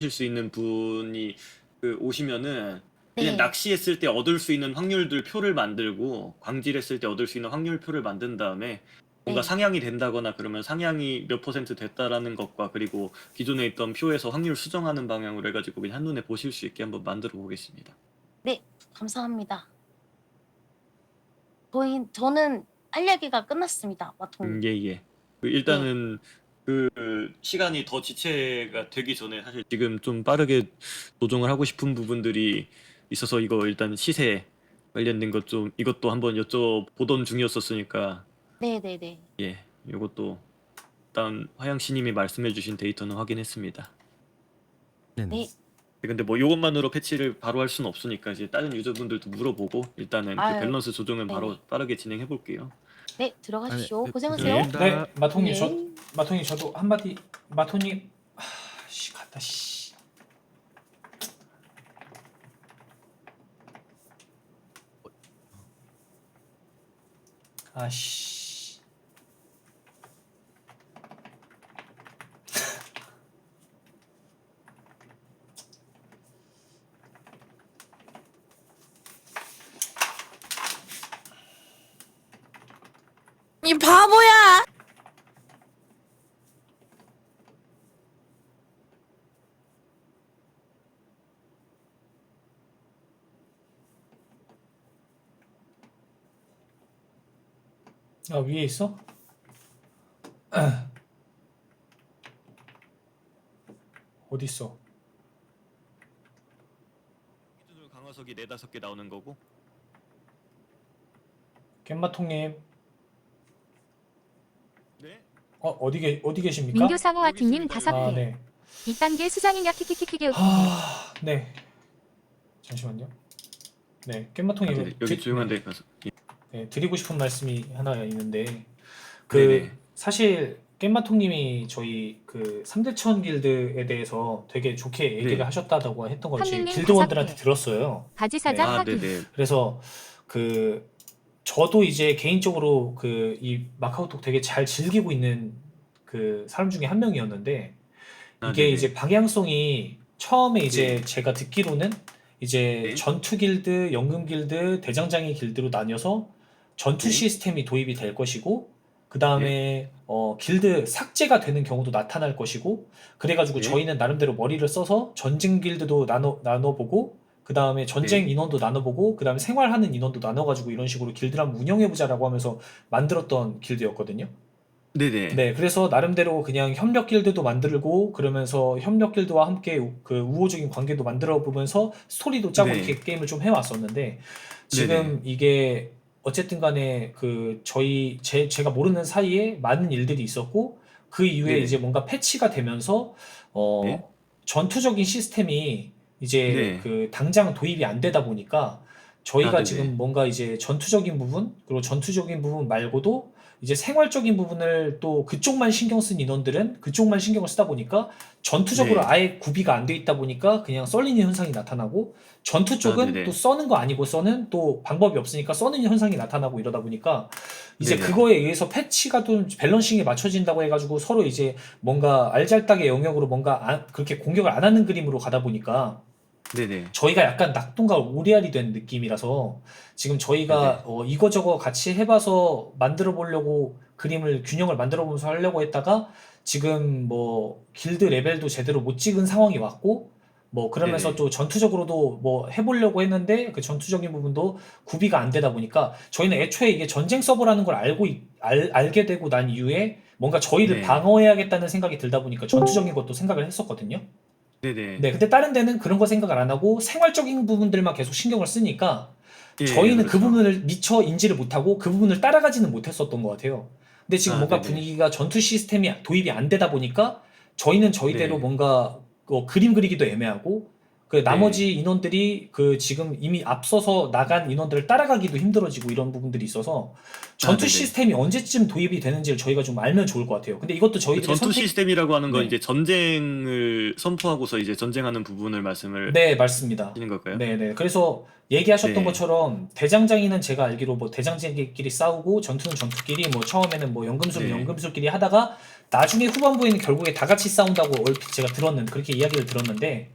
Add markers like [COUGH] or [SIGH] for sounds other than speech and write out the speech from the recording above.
하실 수 있는 분이 그 오시면은 그냥 네. 낚시했을 때 얻을 수 있는 확률들 표를 만들고 광질했을 때 얻을 수 있는 확률 표를 만든 다음에 뭔가 네. 상향이 된다거나 그러면 상향이 몇 퍼센트 됐다라는 것과 그리고 기존에 있던 표에서 확률 수정하는 방향으로 해가지고 그냥 한눈에 보실 수 있게 한번 만들어 보겠습니다. 감사합니다. 저희 저는 할 얘기가 끝났습니다. 마통. 음, 예, 예. 그 일단은 그 시간이 더 지체가 되기 전에 사실 지금 좀 빠르게 조정을 하고 싶은 부분들이 있어서 이거 일단 시세 관련된 것 좀 이것도 한번 여쭤보던 중이었었으니까 네네네. 예, 이것도 일단 화양 씨님이 말씀해주신 데이터는 확인했습니다. 네. 네, 근데 뭐 이것만으로 패치를 바로 할 수는 없으니까 이제 다른 유저분들도 물어보고 일단은 그 아유, 밸런스 조정은 바로 네. 빠르게 진행해 볼게요. 네 들어가십시오. 네, 고생하세요. 네. 고생하셨습니다. 네, 마통님 네. 저 마통님 저도 한마디 마통님 아, 씨 갔다 씨. 아씨. 이 바보야. 아 위에 있어? [CLEARS THROAT] 어디 있어? 기준으로 강화석이 네 다섯 개 나오는 거고 갯마통님 네. 어 어디 계 어디 계십니까? 민교 상호 와팅님 다섯 아 개. 네. 2단계 수장인력 키키키키기 아 네. 잠시만요. 네, 깻마통님 여기, 여기 조용한 데 가서 예. 네, 드리고 싶은 말씀이 하나 있는데 그 네네. 사실 깻마통님이 저희 그 3대천 길드에 대해서 되게 좋게 얘기를 네. 하셨다고 했던 걸 저희 길드원들한테 다섯 개. 들었어요. 바지사장 아, 확인. 네네. 그래서 그 저도 이제 개인적으로 그 이 마카오톡 되게 잘 즐기고 있는 그 사람 중에 한 명이었는데 아, 이게 네네. 이제 방향성이 처음에 이제 네. 제가 듣기로는 이제 네. 전투 길드, 연금 길드, 대장장이 길드로 나뉘어서 전투 네. 시스템이 도입이 될 것이고 그 다음에 어, 길드 삭제가 되는 경우도 나타날 것이고 그래가지고 네. 저희는 나름대로 머리를 써서 전쟁 길드도 나눠 나눠보고 그 다음에 전쟁 네. 인원도 나눠보고 그 다음에 생활하는 인원도 나눠가지고 이런 식으로 길드를 한번 운영해보자라고 하면서 만들었던 길드였거든요. 네네. 네, 그래서 나름대로 그냥 협력 길드도 만들고 그러면서 협력 길드와 함께 우- 그 우호적인 관계도 만들어 보면서 스토리도 짜고 네. 이렇게 게임을 좀 해왔었는데 지금 네네. 이게 어쨌든 간에 그 저희 제 제가 모르는 사이에 많은 일들이 있었고 그 이후에 네. 이제 뭔가 패치가 되면서 어 네. 전투적인 시스템이 이제 네. 그 당장 도입이 안 되다 보니까 저희가 아, 네네. 지금 뭔가 이제 전투적인 부분 그리고 전투적인 부분 말고도 이제 생활적인 부분을 또 그쪽만 신경 쓴 인원들은 그쪽만 신경을 쓰다 보니까 전투적으로 네. 아예 구비가 안 돼 있다 보니까 그냥 썰리는 현상이 나타나고 전투 쪽은 아, 네네. 또 써는 거 아니고 써는 또 방법이 없으니까 써는 현상이 나타나고 이러다 보니까 이제 네네. 그거에 의해서 패치가 좀 밸런싱이 맞춰진다고 해가지고 서로 이제 뭔가 알잘딱의 영역으로 뭔가 안- 그렇게 공격을 안 하는 그림으로 가다 보니까 네네. 저희가 약간 낙동과 오리알이 된 느낌이라서 지금 저희가 네네. 어, 이거저거 같이 해봐서 만들어 보려고 그림을 균형을 만들어 보면서 하려고 했다가 지금 뭐 길드 레벨도 제대로 못 찍은 상황이 왔고 뭐 그러면서 네네. 또 전투적으로도 뭐 해보려고 했는데 그 전투적인 부분도 구비가 안 되다 보니까 저희는 애초에 이게 전쟁 서버라는 걸 알고 있- 알, 알게 되고 난 이후에 뭔가 저희를 네. 방어해야겠다는 생각이 들다 보니까 전투적인 것도 생각을 했었거든요. 네네. 네, 근데 다른 데는 그런 거 생각을 안 하고 생활적인 부분들만 계속 신경을 쓰니까 예, 저희는 그 그렇죠. 부분을 미처 인지를 못하고 그 부분을 따라가지는 못했었던 것 같아요. 근데 지금 아, 뭔가 네네. 분위기가 전투 시스템이 도입이 안 되다 보니까 저희는 저희대로 네. 뭔가 어, 그림 그리기도 애매하고 그 나머지 인원들이 그 지금 이미 앞서서 나간 인원들을 따라가기도 힘들어지고 이런 부분들이 있어서 전투 아, 네네. 시스템이 언제쯤 도입이 되는지를 저희가 좀 알면 좋을 것 같아요. 근데 이것도 그 저희들이 전투 선택... 시스템이라고 하는 건 네. 이제 전쟁을 선포하고서 이제 전쟁하는 부분을 말씀을 네 맞습니다. 하시는 걸까요? 네네. 그래서 얘기하셨던 네. 것처럼 대장장이는 제가 알기로 뭐 대장장이끼리 싸우고 전투는 전투끼리 뭐 처음에는 뭐 연금술은 네. 연금술끼리 하다가 나중에 후반부에는 결국에 다 같이 싸운다고 얼핏 제가 들었는 그렇게 이야기를 들었는데